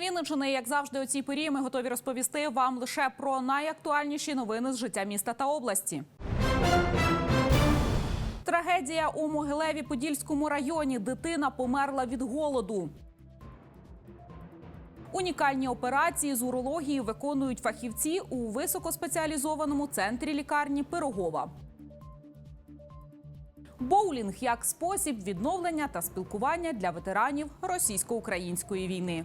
Вінничини, як завжди, у цій порі ми готові розповісти вам лише про найактуальніші новини з життя міста та області. Трагедія у Могилеві Подільському районі. Дитина померла від голоду. Унікальні операції з урології виконують фахівці у високоспеціалізованому центрі лікарні Пирогова. Боулінг як спосіб відновлення та спілкування для ветеранів російсько-української війни.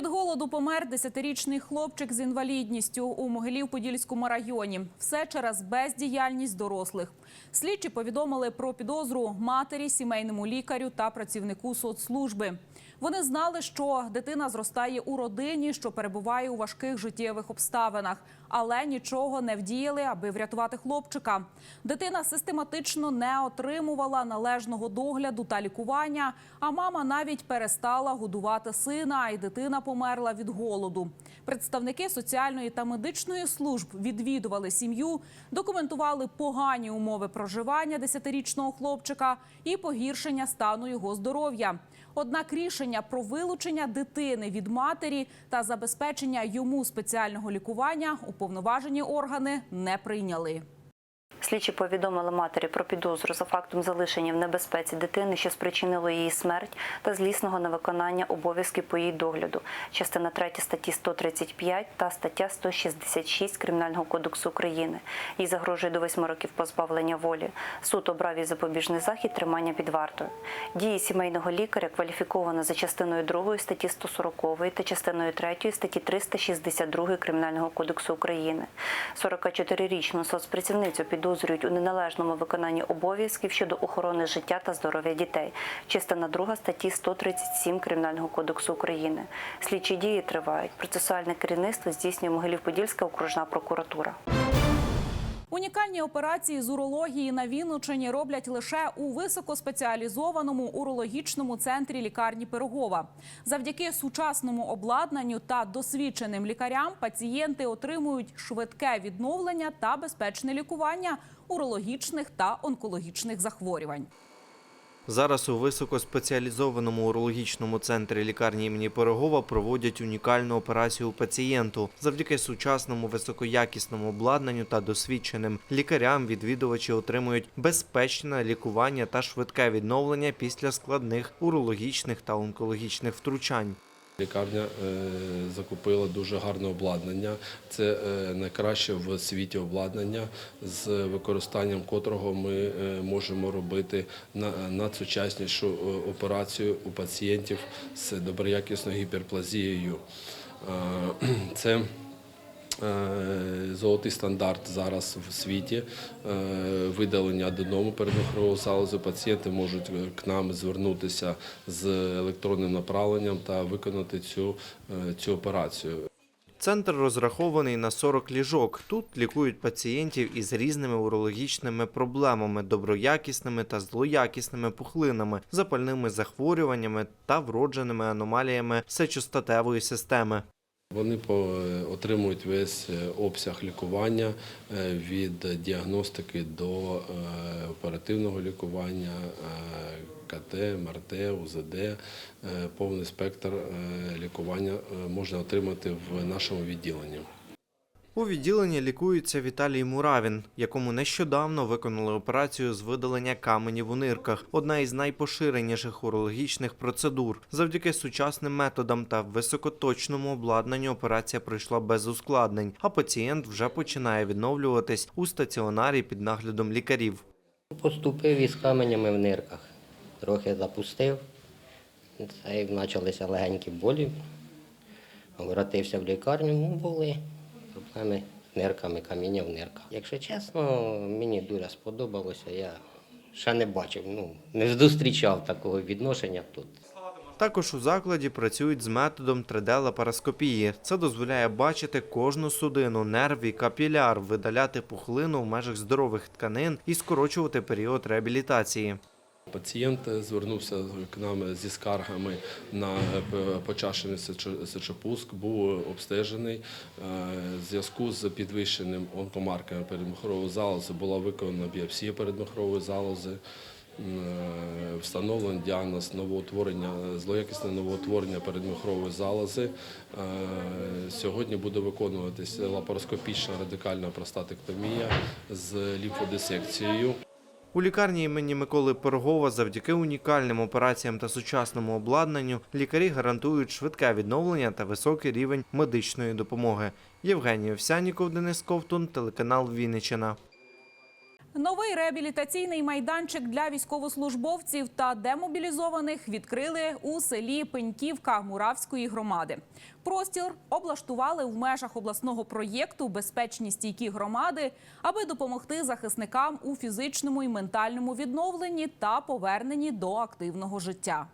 Від голоду помер десятирічний хлопчик з інвалідністю у Могилів-Подільському районі. Все через бездіяльність дорослих. Слідчі повідомили про підозру матері, сімейному лікарю та працівнику соцслужби. Вони знали, що дитина зростає у родині, що перебуває у важких життєвих обставинах, але нічого не вдіяли, аби врятувати хлопчика. Дитина систематично не отримувала належного догляду та лікування. А мама навіть перестала годувати сина, і дитина померла від голоду. Представники соціальної та медичної служб відвідували сім'ю, документували погані умови проживання десятирічного хлопчика і погіршення стану його здоров'я. Однак рішення про вилучення дитини від матері та забезпечення йому спеціального лікування уповноважені органи не прийняли. Слідчі повідомили матері про підозру за фактом залишення в небезпеці дитини, що спричинило її смерть та злісного невиконання обов'язків по її догляду. Частина 3 статті 135 та стаття 166 Кримінального кодексу України. Їй загрожує до 8 років позбавлення волі. Суд обрав їй запобіжний захід тримання під вартою. Дії сімейного лікаря кваліфіковано за частиною 2 статті 140 та частиною 3 статті 362 Кримінального кодексу України. 44-річну соцпрацівницю підозрюють у неналежному виконанні обов'язків щодо охорони життя та здоров'я дітей. Частина 2 статті 137 Кримінального кодексу України. Слідчі дії тривають. Процесуальне керівництво здійснює Могилів-Подільська окружна прокуратура. Унікальні операції з урології на Вінничині роблять лише у високоспеціалізованому урологічному центрі лікарні Пирогова. Завдяки сучасному обладнанню та досвідченим лікарям пацієнти отримують швидке відновлення та безпечне лікування урологічних та онкологічних захворювань. Зараз у високоспеціалізованому урологічному центрі лікарні імені Пирогова проводять унікальну операцію пацієнту. Завдяки сучасному високоякісному обладнанню та досвідченим лікарям відвідувачі отримують безпечне лікування та швидке відновлення після складних урологічних та онкологічних втручань. Лікарня е, закупила дуже гарне обладнання. Це е, найкраще в світі обладнання, з використанням котрого ми е, можемо робити на- надсучаснішу операцію у пацієнтів з доброякісною гіперплазією. Це Золотий стандарт зараз в світі е, видалення аденому передмихрового залозу. Пацієнти можуть е, к нам звернутися з електронним направленням та виконати цю, е, цю операцію. Центр розрахований на 40 ліжок. Тут лікують пацієнтів із різними урологічними проблемами, доброякісними та злоякісними пухлинами, запальними захворюваннями та вродженими аномаліями сечостатевої системи. Вони по- отримують весь е, обсяг лікування е, від діагностики до е, оперативного лікування, е, КТ, МРТ, УЗД. Е, Повний спектр е, лікування е, можна отримати в нашому відділенні. У відділенні лікується Віталій Муравін, якому нещодавно виконали операцію з видалення каменів у нирках, одна із найпоширеніших урологічних процедур. Завдяки сучасним методам та високоточному обладнанню операція пройшла без ускладнень, а пацієнт вже починає відновлюватись у стаціонарі під наглядом лікарів. Поступив із каменями в нирках. Трохи запустив. Це і почалися легенькі болі. Обратився в лікарню, ну, були проблеми нирками, каміння в нирках. Якщо чесно, мені дуже сподобалося. Я ще не бачив, ну, не зустрічав такого відношення тут. Також у закладі працюють з методом 3D-лапароскопії. Це дозволяє бачити кожну судину, нерв і капіляр, видаляти пухлину в межах здорових тканин і скорочувати період реабілітації. Пацієнт звернувся к нам зі скаргами на е, почашений сечо- сечопуск, був обстежений. Е, В зв'язку з підвищеним онкомаркером передмихрової залози була виконана біопсія передмихрової залози. е, встановлений діагноз новоутворення, злоякісне новоутворення передмихрової залози. Сьогодні буде виконуватися лапароскопічна радикальна простатектомія з лімфодисекцією. У лікарні імені Миколи Пирогова завдяки унікальним операціям та сучасному обладнанню лікарі гарантують швидке відновлення та високий рівень медичної допомоги. Євгеній Овсяніков, Денис Ковтун, телеканал Вінниччина. Новий реабілітаційний майданчик для військовослужбовців та демобілізованих відкрили у селі Пеньківка Муравської громади. Простір облаштували в межах обласного проєкту Безпечні стійкі громади, аби допомогти захисникам у фізичному і ментальному відновленні та поверненні до активного життя.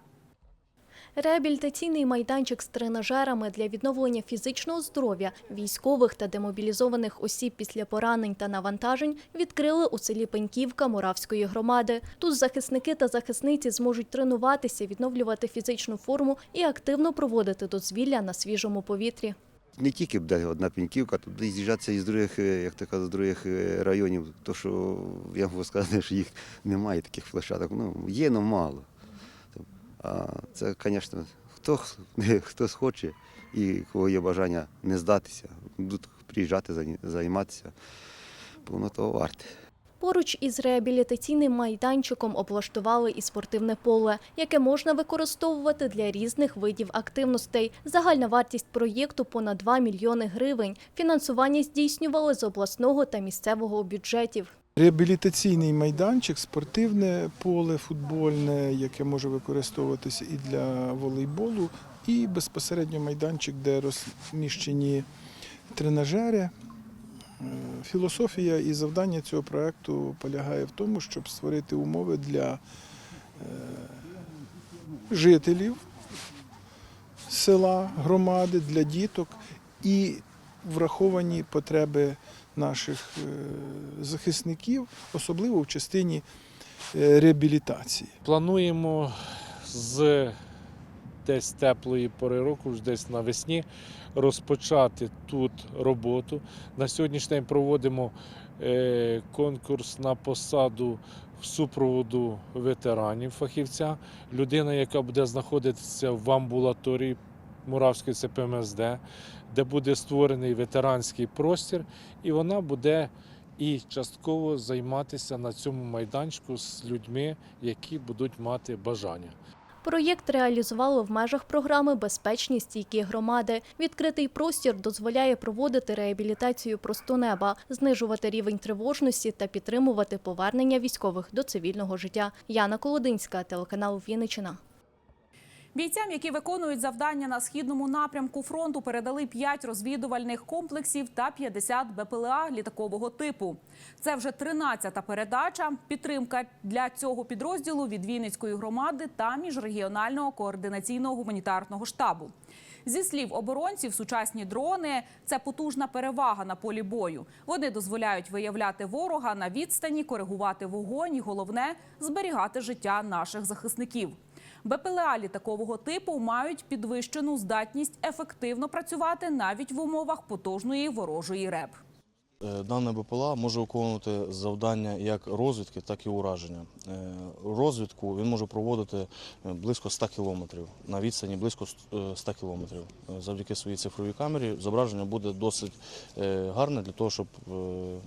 Реабілітаційний майданчик з тренажерами для відновлення фізичного здоров'я військових та демобілізованих осіб після поранень та навантажень відкрили у селі Пеньківка Моравської громади. Тут захисники та захисниці зможуть тренуватися, відновлювати фізичну форму і активно проводити дозвілля на свіжому повітрі. Не тільки буде одна пеньківка, тут буде з'їжджатися із других, е, як то кажуть, з других е, районів, то що я можу сказати, що їх немає таких площадок. Ну, є, але мало. Це, звісно, хто, хто схоче і кого є бажання не здатися, будуть приїжджати, займатися, воно того варте. Поруч із реабілітаційним майданчиком облаштували і спортивне поле, яке можна використовувати для різних видів активностей. Загальна вартість проєкту понад 2 мільйони гривень. Фінансування здійснювали з обласного та місцевого бюджетів. Реабілітаційний майданчик, спортивне поле футбольне, яке може використовуватися і для волейболу, і безпосередньо майданчик, де розміщені тренажери. Е, Філософія і завдання цього проекту полягає в тому, щоб створити умови для е, жителів села, громади, для діток і враховані потреби наших е, захисників, особливо в частині е, реабілітації. Плануємо з десь теплої пори року, десь навесні, розпочати тут роботу. На сьогоднішній день проводимо е, конкурс на посаду супроводу ветеранів фахівця. Людина, яка буде знаходитися в амбулаторії Муравської ЦПМСД, де буде створений ветеранський простір, і вона буде і частково займатися на цьому майданчику з людьми, які будуть мати бажання. Проєкт реалізували в межах програми Безпечні стійкі громади. Відкритий простір дозволяє проводити реабілітацію просто неба, знижувати рівень тривожності та підтримувати повернення військових до цивільного життя. Яна Колодинська, телеканал Вінниччина. Бійцям, які виконують завдання на східному напрямку фронту, передали 5 розвідувальних комплексів та 50 БПЛА літакового типу. Це вже 13-та передача. Підтримка для цього підрозділу від Вінницької громади та міжрегіонального координаційного гуманітарного штабу. Зі слів оборонців, сучасні дрони це потужна перевага на полі бою. Вони дозволяють виявляти ворога на відстані, коригувати вогонь і головне зберігати життя наших захисників. БПЛА літакового типу мають підвищену здатність ефективно працювати навіть в умовах потужної ворожої РЕБ. Е, Дане БПЛА може виконувати завдання як розвідки, так і ураження. Е, Розвідку він може проводити е, близько 100 кілометрів, на відстані близько е, 100 кілометрів. Завдяки своїй цифровій камері зображення буде досить гарне для того, щоб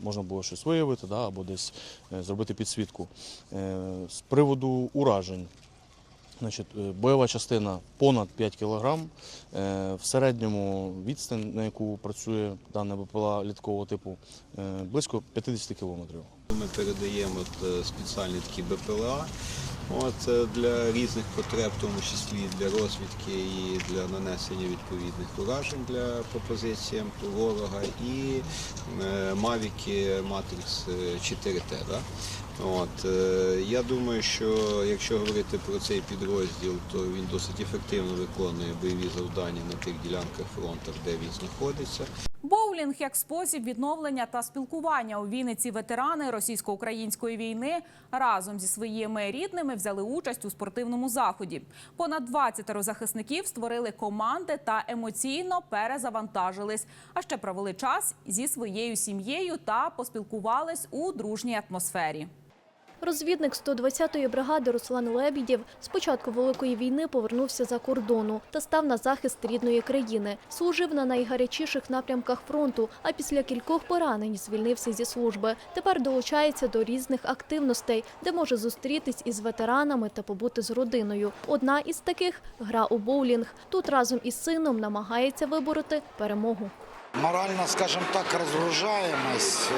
можна було щось виявити або десь зробити підсвітку. З приводу уражень. Значить, е, бойова частина понад 5 кг. В середньому відстань, на яку працює дане БПЛА літкового типу, е, близько 50 кілометрів. Ми передаємо е, спеціальні такі БПЛА от, е, для різних потреб, в тому числі для розвідки і для нанесення відповідних уражень для пропозиціям ворога, і е, Mavic Matrix 4T. Да? От, е, я думаю, що якщо говорити про цей підрозділ, то він досить ефективно виконує бойові завдання на тих ділянках фронту, де він знаходиться. Боулінг як спосіб відновлення та спілкування у Вінниці ветерани російсько-української війни разом зі своїми рідними взяли участь у спортивному заході. Понад 20 захисників створили команди та емоційно перезавантажились, а ще провели час зі своєю сім'єю та поспілкувались у дружній атмосфері. Розвідник 120-ї бригади Руслан Лебідєв з початку Великої війни повернувся за кордону та став на захист рідної країни. Служив на найгарячіших напрямках фронту, а після кількох поранень звільнився зі служби. Тепер долучається до різних активностей, де може зустрітись із ветеранами та побути з родиною. Одна із таких гра у боулінг. Тут разом із сином намагається вибороти перемогу. Морально, скажімо так, розгружаємось.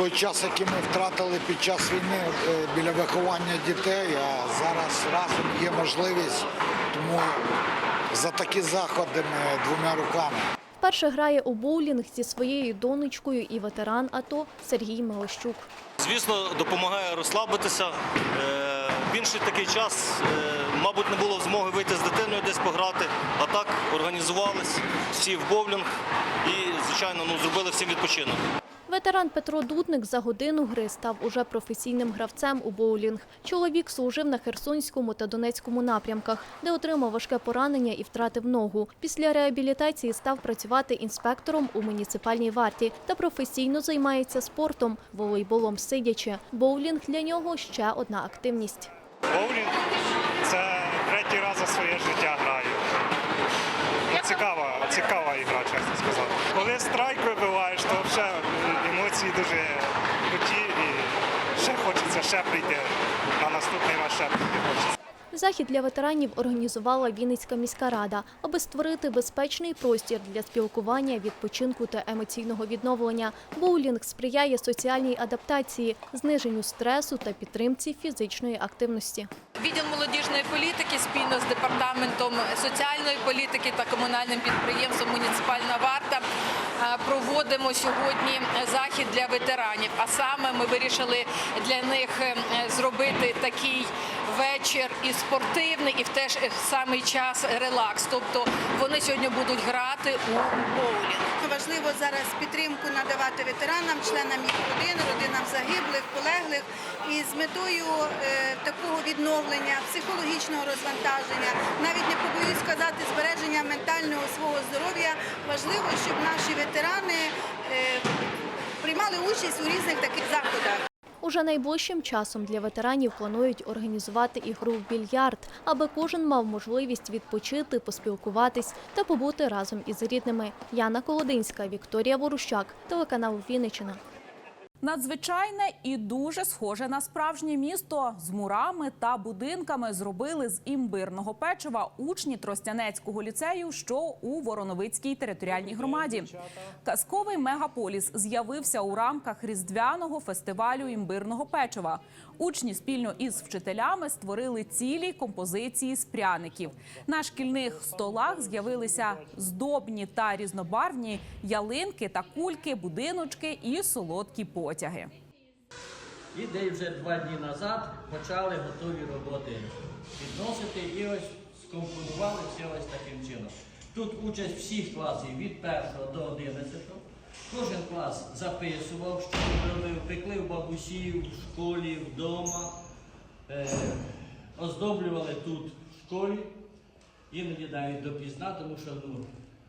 Той час, який ми втратили під час війни е, біля виховання дітей, а зараз разом є можливість, тому за такі заходи ми двома руками. Вперше грає у боулінг зі своєю донечкою і ветеран АТО Сергій Мелещук. Звісно, допомагає розслабитися. Е, В інший такий час, е, мабуть, не було змоги вийти з дитиною десь пограти, а так організувались всі в боулінг і, звичайно, ну, зробили всім відпочинок. Ветеран Петро Дудник за годину гри став уже професійним гравцем у боулінг. Чоловік служив на Херсонському та Донецькому напрямках, де отримав важке поранення і втратив ногу. Після реабілітації став працювати інспектором у муніципальній варті та професійно займається спортом, волейболом сидячи. Боулінг для нього ще одна активність. Боулінг це третій раз за своє життя граю. Цікава, цікава ігра, чесно сказати. Коли страйк вибиваєш, то вже емоції дуже круті і ще хочеться ще прийти на наступний матч ще прийти хочеться. Захід для ветеранів організувала Вінницька міська рада, аби створити безпечний простір для спілкування, відпочинку та емоційного відновлення. Боулінг сприяє соціальній адаптації, зниженню стресу та підтримці фізичної активності. Відділ молодіжної політики спільно з департаментом соціальної політики та комунальним підприємством Муніципальна варта проводимо сьогодні захід для ветеранів. А саме ми вирішили для них е, зробити такий вечір і спортивний, і в теж ж самий час релакс. Тобто вони сьогодні будуть грати у боулінг. Важливо зараз підтримку надавати ветеранам, членам їх родин, родинам загиблих, полеглих. І з метою е, такого відновлення, психологічного розвантаження, навіть не побоюсь сказати, збереження ментального свого здоров'я, важливо, щоб наші ветерани е, приймали участь у різних таких заходах. Уже найближчим часом для ветеранів планують організувати ігру в більярд, аби кожен мав можливість відпочити, поспілкуватись та побути разом із рідними. Яна Колодинська, Вікторія Ворущак, телеканал Вінниччина. Надзвичайне і дуже схоже на справжнє місто з мурами та будинками зробили з імбирного печива учні Тростянецького ліцею, що у Вороновицькій територіальній громаді. Казковий мегаполіс з'явився у рамках різдвяного фестивалю імбирного печива. Учні спільно із вчителями створили цілі композиції з пряників. На шкільних столах з'явилися здобні та різнобарвні ялинки та кульки, будиночки і солодкі потяги. І десь вже два дні назад почали готові роботи відносити і ось скомпонували все ось таким чином. Тут участь всіх класів від 1 до 11. Кожен клас записував, що робив, пекли в бабусів, в школі, вдома, е, оздоблювали тут в школі, іноді навіть допізна, тому що ну,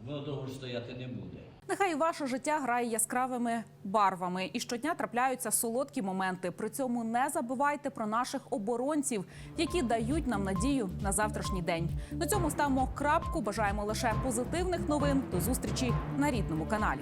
воно довго стояти не буде. Нехай ваше життя грає яскравими барвами, і щодня трапляються солодкі моменти. При цьому не забувайте про наших оборонців, які дають нам надію на завтрашній день. На цьому ставимо крапку. Бажаємо лише позитивних новин. До зустрічі на рідному каналі.